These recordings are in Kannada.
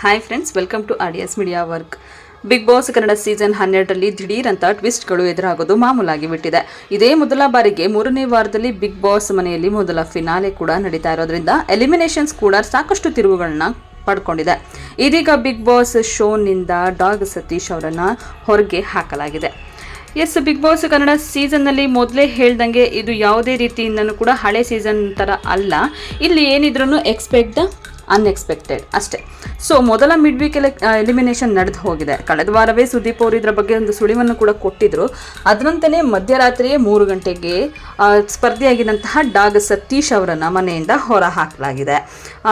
Hi friends welcome to ಆಡಿಯಸ್ media work big boss Kannada season ಹನ್ನೆರಡರಲ್ಲಿ ದಿಢೀರಂತ ಟ್ವಿಸ್ಟ್ಗಳು ಎದುರಾಗೋದು ಮಾಮೂಲಾಗಿ ಬಿಟ್ಟಿದೆ. ಇದೇ ಮೊದಲ ಬಾರಿಗೆ ಮೂರನೇ ವಾರದಲ್ಲಿ ಬಿಗ್ ಬಾಸ್ ಮನೆಯಲ್ಲಿ ಮೊದಲ ಫಿನಾಲೆ ಕೂಡ ನಡೀತಾ ಇರೋದ್ರಿಂದ ಎಲಿಮಿನೇಷನ್ಸ್ ಕೂಡ ಸಾಕಷ್ಟು ತಿರುವುಗಳನ್ನ ಪಡ್ಕೊಂಡಿದೆ. ಇದೀಗ ಬಿಗ್ ಬಾಸ್ ಶೋನಿಂದ ಡಾಗ್ ಸತೀಶ್ ಅವರನ್ನ ಹೊರಗೆ ಹಾಕಲಾಗಿದೆ. ಎಸ್ ಬಿಗ್ ಬಾಸ್ ಕನ್ನಡ ಸೀಸನ್ನಲ್ಲಿ ಮೊದಲೇ ಹೇಳ್ದಂಗೆ ಇದು ಯಾವುದೇ ರೀತಿಯಿಂದನೂ ಕೂಡ ಹಳೆ ಸೀಸನ್ ಥರ ಅಲ್ಲ. ಇಲ್ಲಿ ಏನಿದ್ರೂ ಎಕ್ಸ್ಪೆಕ್ಟ್ ದ ಅನ್ಎಕ್ಸ್ಪೆಕ್ಟೆಡ್ ಅಷ್ಟೇ. ಸೊ ಮೊದಲ ಮಿಡ್ ವೀಕ್ ಎಲೆ ಎಲಿಮಿನೇಷನ್ ನಡೆದು ಹೋಗಿದೆ. ಕಳೆದ ವಾರವೇ ಸುದೀಪ್ ಅವರು ಇದರ ಬಗ್ಗೆ ಒಂದು ಸುಳಿವನ್ನು ಕೂಡ ಕೊಟ್ಟಿದ್ರು. ಅದರಂತೆಯೇ ಮಧ್ಯರಾತ್ರಿಯೇ ಮೂರು ಗಂಟೆಗೆ ಸ್ಪರ್ಧೆಯಾಗಿದ್ದಂತಹ ಡಾಗ್ ಸತೀಶ್ ಅವರನ್ನು ಮನೆಯಿಂದ ಹೊರ ಹಾಕಲಾಗಿದೆ.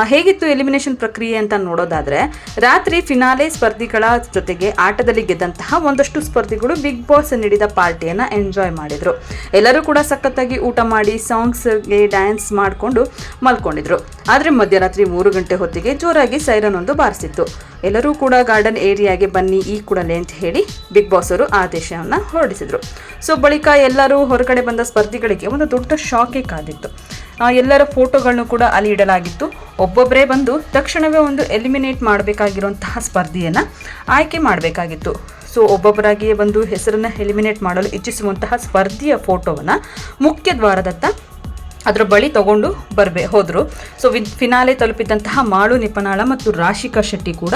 ಹೇಗಿತ್ತು ಎಲಿಮಿನೇಷನ್ ಪ್ರಕ್ರಿಯೆ ಅಂತ ನೋಡೋದಾದ್ರೆ, ರಾತ್ರಿ ಫಿನಾಲೆ ಸ್ಪರ್ಧಿಗಳ ಜೊತೆಗೆ ಆಟದಲ್ಲಿ ಗೆದ್ದಂತಹ ಒಂದಷ್ಟು ಸ್ಪರ್ಧಿಗಳು ಬಿಗ್ ಬಾಸ್ ನೀಡಿದ ಪಾರ್ಟಿಯನ್ನು ಎಂಜಾಯ್ ಮಾಡಿದ್ರು. ಎಲ್ಲರೂ ಕೂಡ ಸಖತ್ತಾಗಿ ಊಟ ಮಾಡಿ ಸಾಂಗ್ಸ್ಗೆ ಡ್ಯಾನ್ಸ್ ಮಾಡಿಕೊಂಡು ಮಲ್ಕೊಂಡಿದ್ರು. ಆದರೆ ಮಧ್ಯರಾತ್ರಿ ಮೂರು ಗಂಟೆ ಹೊತ್ತಿಗೆ ಜೋರಾಗಿ ಸೈರನ್ ಒಂದು ಬಾರಿಸಿತ್ತು. ಎಲ್ಲರೂ ಕೂಡ ಗಾರ್ಡನ್ ಏರಿಯಾಗೆ ಬನ್ನಿ, ಈ ಕೂಡಲೇ ಅಂತ ಹೇಳಿ ಬಿಗ್ ಬಾಸ್ ಅವರು ಆದೇಶವನ್ನು ಹೊರಡಿಸಿದರು. ಸೊ ಬಳಿಕ ಎಲ್ಲರೂ ಹೊರಗಡೆ ಬಂದ ಸ್ಪರ್ಧಿಗಳಿಗೆ ಒಂದು ದೊಡ್ಡ ಶಾಕೇ ಕಾದಿತ್ತು ಎಲ್ಲರ ಫೋಟೋಗಳನ್ನು ಕೂಡ ಅಲ್ಲಿ ಇಡಲಾಗಿತ್ತು. ಒಬ್ಬೊಬ್ಬರೇ ಬಂದು ತಕ್ಷಣವೇ ಒಂದು ಎಲಿಮಿನೇಟ್ ಮಾಡಬೇಕಾಗಿರುವಂತಹ ಸ್ಪರ್ಧಿಯನ್ನು ಆಯ್ಕೆ ಮಾಡಬೇಕಾಗಿತ್ತು. ಸೊ ಒಬ್ಬೊಬ್ಬರಾಗಿಯೇ ಬಂದು ಹೆಸರನ್ನು ಎಲಿಮಿನೇಟ್ ಮಾಡಲು ಇಚ್ಛಿಸುವಂತಹ ಸ್ಪರ್ಧಿಯ ಫೋಟೋವನ್ನು ಮುಖ್ಯ ದ್ವಾರದತ್ತ ಅದರ ಬಳಿ ತಗೊಂಡು ಬರಬೇ, ಹೋದರು. ಸೊ ವಿ ಫಿನಾಲೆ ತಲುಪಿದಂತಹ ಮಾಳು ನಿಪನಾಳ ಮತ್ತು ರಾಶಿಕಾ ಶೆಟ್ಟಿ ಕೂಡ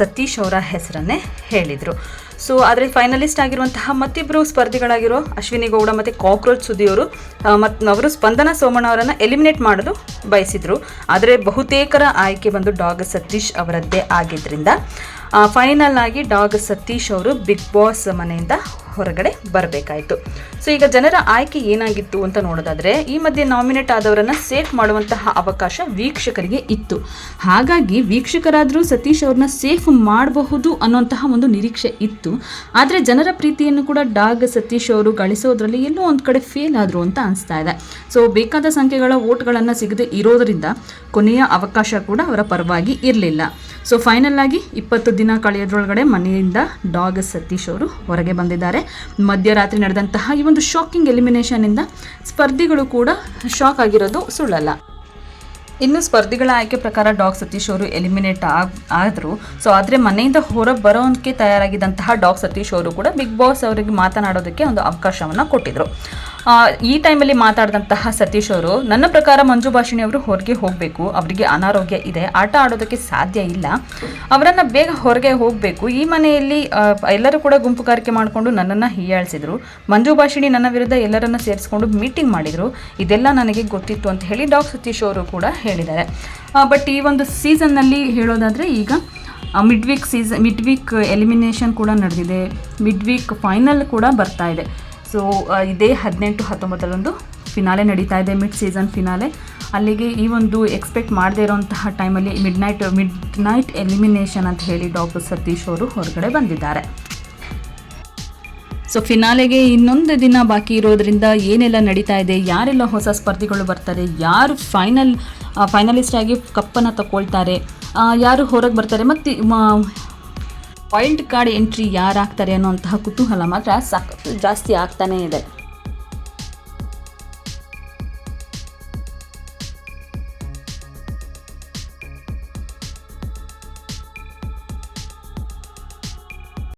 ಸತೀಶ್ ಅವರ ಹೆಸರನ್ನೇ ಹೇಳಿದರು. ಸೊ ಆದರೆ ಫೈನಲಿಸ್ಟ್ ಆಗಿರುವಂತಹ ಮತ್ತಿಬ್ಬರು ಸ್ಪರ್ಧಿಗಳಾಗಿರೋ ಅಶ್ವಿನಿ ಗೌಡ ಮತ್ತು ಕಾಕ್ರೋಚ್ ಸುದಿಯವರು ಮತ್ತು ಅವರು ಸ್ಪಂದನ ಸೋಮಣ್ಣ ಅವರನ್ನು ಎಲಿಮಿನೇಟ್ ಮಾಡಲು ಬಯಸಿದರು. ಆದರೆ ಬಹುತೇಕರ ಆಯ್ಕೆ ಬಂದು ಡಾಗ್ ಸತೀಶ್ ಅವರದ್ದೇ ಆಗಿದ್ದರಿಂದ ಫೈನಲ್ ಆಗಿ ಡಾಗ್ ಸತೀಶ್ ಅವರು ಬಿಗ್ ಬಾಸ್ ಮನೆಯಿಂದ ಹೊರಗಡೆ ಬರಬೇಕಾಯಿತು. ಸೊ ಈಗ ಜನರ ಆಯ್ಕೆ ಏನಾಗಿತ್ತು ಅಂತ ನೋಡೋದಾದ್ರೆ, ಈ ಮಧ್ಯೆ ನಾಮಿನೇಟ್ ಆದವರನ್ನ ಸೇಫ್ ಮಾಡುವಂತಹ ಅವಕಾಶ ವೀಕ್ಷಕರಿಗೆ ಇತ್ತು. ಹಾಗಾಗಿ ವೀಕ್ಷಕರಾದರೂ ಸತೀಶ್ ಅವ್ರನ್ನ ಸೇಫ್ ಮಾಡಬಹುದು ಅನ್ನುವಂತಹ ಒಂದು ನಿರೀಕ್ಷೆ ಇತ್ತು. ಆದರೆ ಜನರ ಪ್ರೀತಿಯನ್ನು ಕೂಡ ಡಾಗ್ ಸತೀಶ್ ಅವರು ಗಳಿಸೋದ್ರಲ್ಲಿ ಎಲ್ಲೋ ಒಂದು ಕಡೆ ಫೇಲ್ ಆದರು ಅಂತ ಅನಿಸ್ತಾ ಇದೆ. ಸೊ ಬೇಕಾದ ಸಂಖ್ಯೆಗಳ ಓಟ್ಗಳನ್ನು ಸಿಗದೆ ಇರೋದರಿಂದ ಕೊನೆಯ ಅವಕಾಶ ಕೂಡ ಅವರ ಪರವಾಗಿ ಇರಲಿಲ್ಲ. ಸೊ ಫೈನಲ್ ಆಗಿ ಇಪ್ಪತ್ತು ದಿನ ಕಳೆಯೋದ್ರೊಳಗಡೆ ಮನೆಯಿಂದ ಡಾಗ್ ಸತೀಶ್ ಅವರು ಹೊರಗೆ ಬಂದಿದ್ದಾರೆ. ಮಧ್ಯರಾತ್ರಿ ನಡೆದಂತಹ ಈ ಒಂದು ಶಾಕಿಂಗ್ ಎಲಿಮಿನೇಷನಿಂದ ಸ್ಪರ್ಧಿಗಳು ಕೂಡ ಶಾಕ್ ಆಗಿರೋದು ಸುಳ್ಳಲ್ಲ. ಇನ್ನು ಸ್ಪರ್ಧಿಗಳ ಆಯ್ಕೆ ಪ್ರಕಾರ ಡಾಗ್ ಸತೀಶ್ ಅವರು ಎಲಿಮಿನೇಟ್ ಆಗ್ ಆದರು ಸೊ ಆದರೆ ಮನೆಯಿಂದ ಹೊರಗೆ ಬರೋಕ್ಕೆ ತಯಾರಾಗಿದ್ದಂತಹ ಡಾಗ್ ಸತೀಶ್ ಅವರು ಕೂಡ ಬಿಗ್ ಬಾಸ್ ಅವರಿಗೆ ಮಾತನಾಡೋದಕ್ಕೆ ಒಂದು ಅವಕಾಶವನ್ನು ಕೊಟ್ಟಿದ್ರು. ಆ, ಈ ಟೈಮಲ್ಲಿ ಮಾತಾಡಿದಂತಹ ಸತೀಶ್ ಅವರು, ನನ್ನ ಪ್ರಕಾರ ಮಂಜು ಭಾಷಿಣಿ ಅವರು ಹೊರಗೆ ಹೋಗಬೇಕು, ಅವರಿಗೆ ಅನಾರೋಗ್ಯ ಇದೆ, ಆಟ ಆಡೋದಕ್ಕೆ ಸಾಧ್ಯ ಇಲ್ಲ. ಅವರನ್ನು ಬೇಗ ಹೊರಗೆ ಹೋಗಬೇಕು. ಈ ಮನೆಯಲ್ಲಿ ಎಲ್ಲರೂ ಕೂಡ ಗುಂಪುಗಾರಿಕೆ ಮಾಡಿಕೊಂಡು ನನ್ನನ್ನು ಹೀಯಾಳಿಸಿದರು. ಮಂಜು ಭಾಷಿಣಿ ನನ್ನ ವಿರುದ್ಧ ಎಲ್ಲರನ್ನ ಸೇರಿಸ್ಕೊಂಡು ಮೀಟಿಂಗ್ ಮಾಡಿದರು. ಇದೆಲ್ಲ ನನಗೆ ಗೊತ್ತಿತ್ತು ಅಂತ ಹೇಳಿ ಡಾಕ್ ಸತೀಶ್ ಅವರು ಕೂಡ ಹೇಳಿದ್ದಾರೆ. ಬಟ್ ಈ ಒಂದು ಸೀಸನ್ನಲ್ಲಿ ಹೇಳೋದಾದರೆ ಈಗ mid week season mid week elimination ಕೂಡ ನಡೆದಿದೆ. ಮಿಡ್ ವೀಕ್ ಫೈನಲ್ ಕೂಡ ಬರ್ತಾ ಇದೆ. ಸೊ ಇದೇ ಹದಿನೆಂಟು ಹತ್ತೊಂಬತ್ತರಂದು ಫಿನಾಲೆ ನಡೀತಾ ಇದೆ ಮಿಡ್ ಸೀಸನ್ ಫಿನಾಲೆ ಅಲ್ಲಿಗೆ ಈ ಒಂದು ಎಕ್ಸ್ಪೆಕ್ಟ್ ಮಾಡದೇ ಇರೋಂತಹ ಟೈಮಲ್ಲಿ mid night mid night elimination ಅಂತ ಹೇಳಿ ಡಾಕ್ಟರ್ ಸತೀಶ್ ಅವರು ಹೊರಗಡೆ ಬಂದಿದ್ದಾರೆ. ಸೊ ಫಿನಾಲೆಗೆ ಇನ್ನೊಂದು ದಿನ ಬಾಕಿ ಇರೋದ್ರಿಂದ ಏನೆಲ್ಲ ನಡೀತಾ ಇದೆ, ಯಾರೆಲ್ಲ ಹೊಸ ಸ್ಪರ್ಧಿಗಳು ಬರ್ತಾರೆ, ಯಾರು ಫೈನಲ್ ಫೈನಲಿಸ್ಟ್ ಆಗಿ ಕಪ್ಪನ್ನು ತಗೊಳ್ತಾರೆ ಯಾರು ಹೊರಗೆ ಬರ್ತಾರೆ, ಮತ್ತು ವೈಲ್ಡ್ ಕಾರ್ಡ್ ಎಂಟ್ರಿ ಯಾರು ಆಗ್ತಾರೆ ಅನ್ನೋಂತಹ ಕುತೂಹಲ ಮಾತ್ರ ಸಾಕಷ್ಟು ಜಾಸ್ತಿ ಆಗ್ತಾನೇ ಇದೆ.